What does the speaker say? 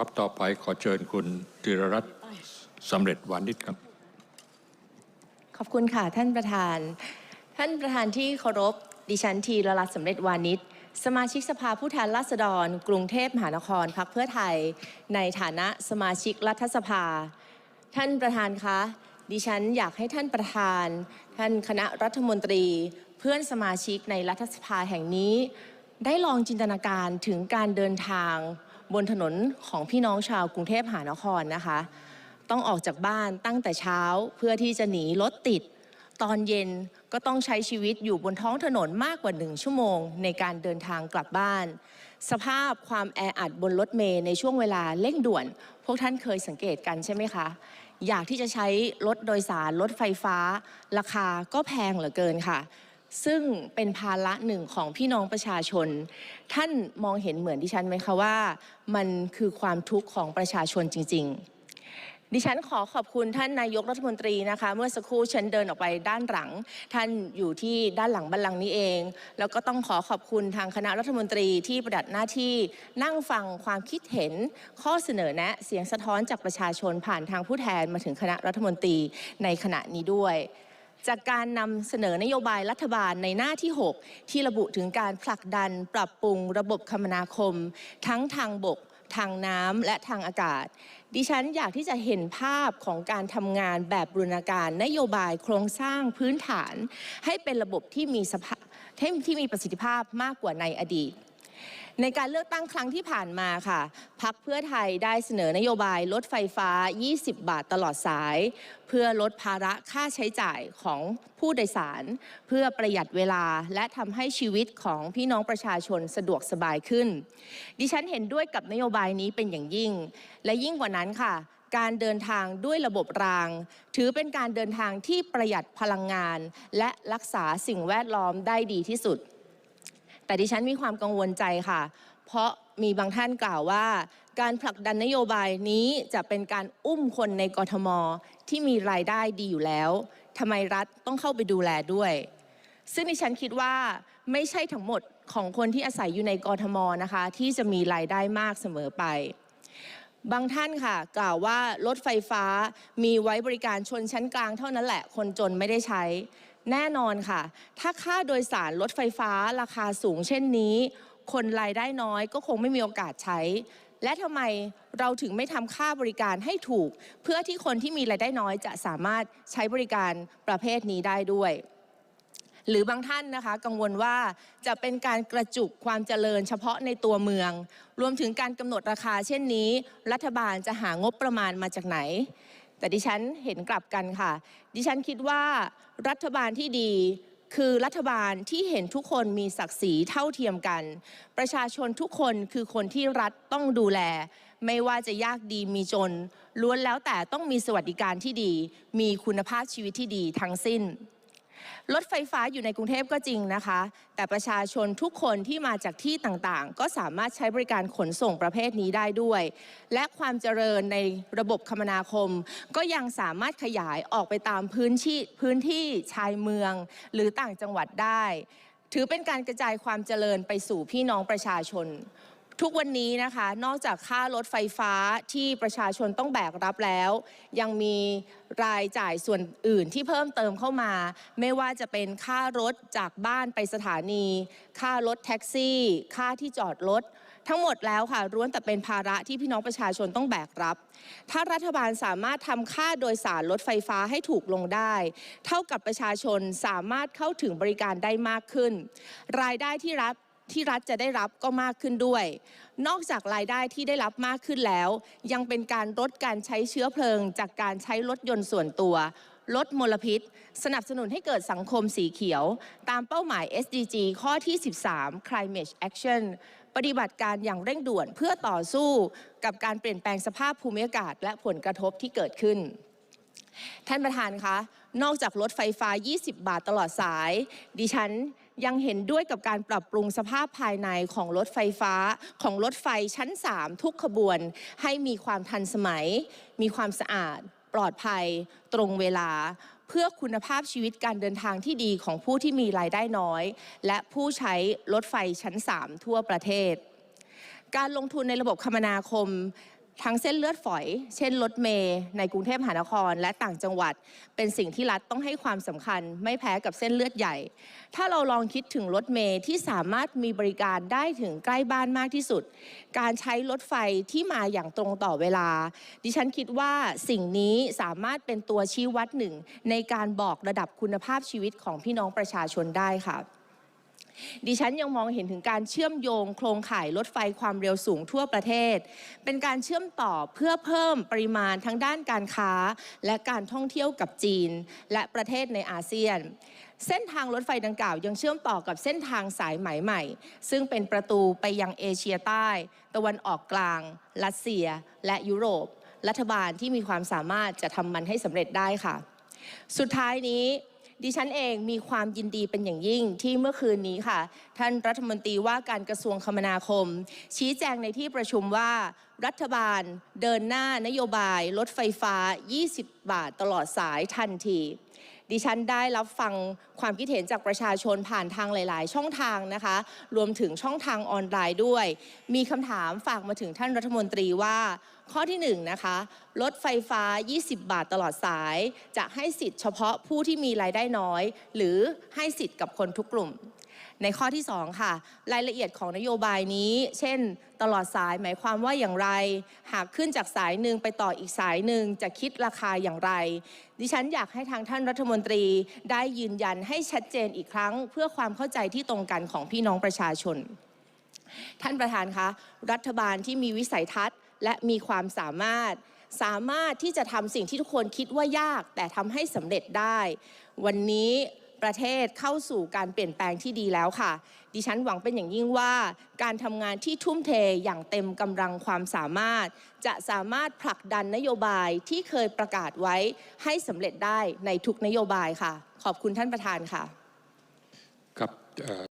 ครับต่อไปขอเชิญคุณธีรรัตน์สำเร็จวานิชครับ ขอบคุณค่ะท่านประธาน ท่านประธานที่เคารพดิฉันทีรรัตน์สำเร็จวานิชสมาชิกสภาผู้แทนราษฎร กรุงเทพมหานครพักเพื่อไทย ในฐานะสมาชิกรัฐสภา ท่านประธานคะดิฉันอยากให้ท่านประธาน ท่านคณะรัฐมนตรี เพื่อนสมาชิกในรัฐสภาแห่งนี้ ได้ลองจินตนาการถึงการเดินทาง บนถนนของพี่น้องชาวกรุงเทพหานครนะคะ ต้องออกจากบ้านตั้งแต่เช้าเพื่อที่จะหนีรถติด ตอนเย็นก็ต้องใช้ชีวิตอยู่บนท้องถนนมากกว่าหนึ่งชั่วโมง ในการเดินทางกลับบ้าน สภาพความแออัดบนรถเมล์ในช่วงเวลาเร่งด่วน พวกท่านเคยสังเกตกันใช่ไหมคะ อยากที่จะใช้รถโดยสารรถไฟฟ้า ราคาก็แพงเหลือเกินค่ะ ซึ่งเป็นภาระหนึ่งของพี่น้องประชาชน ท่านมองเห็นเหมือนดิฉันไหมคะว่า มันคือความทุกข์ของประชาชนจริง ๆ ดิฉันขอขอบคุณท่านนายกรัฐมนตรีนะคะ เมื่อสักครู่ฉันเดินออกไปด้านหลัง ท่านอยู่ที่ด้านหลังบัลลังก์นี้เอง แล้วก็ต้องขอขอบคุณทางคณะรัฐมนตรีที่ประดับหน้าที่นั่งฟังความคิดเห็น ข้อเสนอแนะเสียงสะท้อนจากประชาชนผ่านทางผู้แทนมาถึงคณะรัฐมนตรีในขณะนี้ด้วย จากการนำเสนอนโยบายรัฐบาลในหน้าที่ 6 ที่ระบุถึงการผลักดันปรับปรุงระบบคมนาคม ทั้งทางบก ทางน้ำและทางอากาศ ดิฉันอยากที่จะเห็นภาพของการทำงานแบบบูรณาการนโยบายโครงสร้างพื้นฐาน ให้เป็นระบบที่มีสภาที่มีประสิทธิภาพมากกว่าในอดีต ในการเลือกตั้งครั้งที่ผ่านมาค่ะ พักเพื่อไทยได้เสนอนโยบายลดไฟฟ้า 20 บาทตลอดสาย เพื่อลดภาระค่าใช้จ่ายของผู้โดยสาร เพื่อประหยัดเวลาและทำให้ชีวิตของพี่น้องประชาชนสะดวกสบายขึ้น ดิฉันเห็นด้วยกับนโยบายนี้เป็นอย่างยิ่ง และยิ่งกว่านั้นค่ะการเดินทางด้วยระบบราง ถือเป็นการเดินทางที่ประหยัดพลังงาน และรักษาสิ่งแวดล้อมได้ดีที่สุด แต่ดิฉันมีความกังวลใจค่ะ เพราะมีบางท่านกล่าวว่า การผลักดันนโยบายนี้จะเป็นการอุ้มคนในกทม ที่มีรายได้ดีอยู่แล้วทำไมรัฐต้องเข้าไปดูแลด้วย ซึ่งดิฉันคิดว่าไม่ใช่ทั้งหมดของคนที่อาศัยอยู่ในกทมนะคะ ที่จะมีรายได้มากเสมอไป บางท่านค่ะ กล่าวว่ารถไฟฟ้ามีไว้บริการชนชั้นกลางเท่านั้นแหละ คนจนไม่ได้ใช้ แน่นอนค่ะ ถ้าค่าโดยสารรถไฟฟ้าราคาสูงเช่นนี้ คนรายได้น้อยก็คงไม่มีโอกาสใช้ และทำไมเราถึงไม่ทำค่าบริการให้ถูก เพื่อที่คนที่มีรายได้น้อยจะสามารถใช้บริการประเภทนี้ได้ด้วยหรือบางท่านนะคะกังวลว่าจะเป็นการกระจุกความเจริญเฉพาะในตัวเมือง รวมถึงการกำหนดราคาเช่นนี้ รัฐบาลจะหางบประมาณมาจากไหน แต่ดิฉันเห็นกลับกันค่ะ ดิฉันคิดว่ารัฐบาลที่ดีคือรัฐบาลที่เห็นทุกคนมีศักดิ์ศรีเท่าเทียมกัน ประชาชนทุกคนคือคนที่รัฐต้องดูแล ไม่ว่าจะยากดีมีจน ล้วนแล้วแต่ต้องมีสวัสดิการที่ดี มีคุณภาพชีวิตที่ดีทั้งสิ้น รถไฟฟ้าอยู่ในกรุงเทพก็จริงนะคะ แต่ประชาชนทุกคนที่มาจากที่ต่างๆ ก็สามารถใช้บริการขนส่งประเภทนี้ได้ด้วย และความเจริญในระบบคมนาคม ก็ยังสามารถขยายออกไปตามพื้นที่พื้นที่ชายเมือง หรือต่างจังหวัดได้ ถือเป็นการกระจายความเจริญไปสู่พี่น้องประชาชน ทุกวันนี้นะคะนอกจากค่ารถไฟฟ้าที่ประชาชนต้องแบกรับแล้ว ยังมีรายจ่ายส่วนอื่นที่เพิ่มเติมเข้ามา ไม่ว่าจะเป็นค่ารถจากบ้านไปสถานี ค่ารถแท็กซี่ ค่าที่จอดรถทั้งหมดแล้วค่ะล้วนแต่เป็นภาระที่พี่น้องประชาชนต้องแบกรับ ถ้ารัฐบาลสามารถทำค่าโดยสารรถไฟฟ้าให้ถูกลงได้ เท่ากับประชาชนสามารถเข้าถึงบริการได้มากขึ้น รายได้ที่รัฐ ที่รัฐจะได้รับก็มากขึ้นด้วย นอกจากรายได้ที่ได้รับมากขึ้นแล้ว ยังเป็นการลดการใช้เชื้อเพลิง จากการใช้รถยนต์ส่วนตัว ลดมลพิษ สนับสนุนให้เกิดสังคมสีเขียว ตามเป้าหมาย SDG ข้อที่ 13 Climate Action ปฏิบัติการอย่างเร่งด่วนเพื่อต่อสู้กับการเปลี่ยนแปลงสภาพภูมิอากาศ และผลกระทบที่เกิดขึ้นท่านประธานคะ นอกจากรถไฟฟ้า 20 บาทตลอดสาย ดิฉัน ยังเห็นด้วยกับการปรับปรุงสภาพภายในของรถไฟฟ้าของรถไฟชั้น 3 ทุกขบวน ให้มีความทันสมัย มีความสะอาด ปลอดภัย ตรงเวลา เพื่อคุณภาพชีวิตการเดินทางที่ดีของผู้ที่มีรายได้น้อย และผู้ใช้รถไฟชั้น 3 ทั่วประเทศ การลงทุนในระบบคมนาคม ทั้งเส้นเลือดฝอย เช่นรถเมย์ในกรุงเทพมหานคร และต่างจังหวัด เป็นสิ่งที่รัฐต้องให้ความสำคัญ ไม่แพ้กับเส้นเลือดใหญ่ ถ้าเราลองคิดถึงรถเมย์ที่สามารถมีบริการได้ถึงใกล้บ้านมากที่สุด การใช้รถไฟที่มาอย่างตรงต่อเวลา ดิฉันคิดว่าสิ่งนี้สามารถเป็นตัวชี้วัดหนึ่งในการบอกระดับคุณภาพชีวิตของพี่น้องประชาชนได้ค่ะ ดิฉันยังมองเห็นถึงการเชื่อมโยงโครงข่ายรถไฟความเร็วสูงทั่วประเทศ เป็นการเชื่อมต่อเพื่อเพิ่มปริมาณทั้งด้านการค้า และการท่องเที่ยวกับจีน และประเทศในอาเซียนเส้นทางรถไฟดังกล่าวยังเชื่อมต่อกับเส้นทางสายไหมใหม่ ซึ่งเป็นประตูไปยังเอเชียใต้ ตะวันออกกลาง รัสเซีย และยุโรป รัฐบาลที่มีความสามารถจะทำมันให้สำเร็จได้ค่ะ สุดท้ายนี้ ดิฉันเองมีความยินดีเป็นอย่างยิ่งที่เมื่อคืนนี้ค่ะ ท่านรัฐมนตรีว่าการกระทรวงคมนาคม ชี้แจงในที่ประชุมว่า รัฐบาลเดินหน้านโยบายรถไฟฟ้า 20 บาทตลอดสายทันที ดิฉันได้รับฟังความคิดเห็นจากประชาชนผ่านทางหลาย ๆ ช่องทางนะคะ รวมถึงช่องทางออนไลน์ด้วย มีคำถามฝากมาถึงท่านรัฐมนตรีว่า ข้อที่1นงนะคะลดไฟฟ้า 20 บาทตลอดสาย จะให้สิทธิ์เฉพาะผู้ที่มีรายได้น้อย หรือให้สิทธิ์กับคนทุกกลุ่ม ในข้อที่ 2 ค่ะ รายละเอียดของนโยบายนี้ เช่น ตลอดสายหมายความว่าอย่างไร หากขึ้นจากสายหนึ่งไปต่ออีกสายหนึ่งจะคิดราคาอย่างไร ดิฉันอยากให้ทางท่านรัฐมนตรีได้ยืนยันให้ชัดเจนอีกครั้ง เพื่อความเข้าใจที่ตรงกันของพี่น้องประชาชน ท่านประธานคะรัฐบาลที่มีวิสัยทัศน์ และมีความสามารถสามารถที่จะทำสิ่งที่ทุกคนคิดว่ายาก แต่ทำให้สำเร็จได้ วันนี้ ประเทศเข้าสู่การเปลี่ยนแปลงที่ดีแล้วค่ะ ดิฉันหวังเป็นอย่างยิ่งว่า การทำงานที่ทุ่มเทอย่างเต็มกำลังความสามารถ จะสามารถผลักดันนโยบายที่เคยประกาศไว้ให้สำเร็จได้ในทุกนโยบายค่ะ ขอบคุณท่านประธานค่ะ ครับ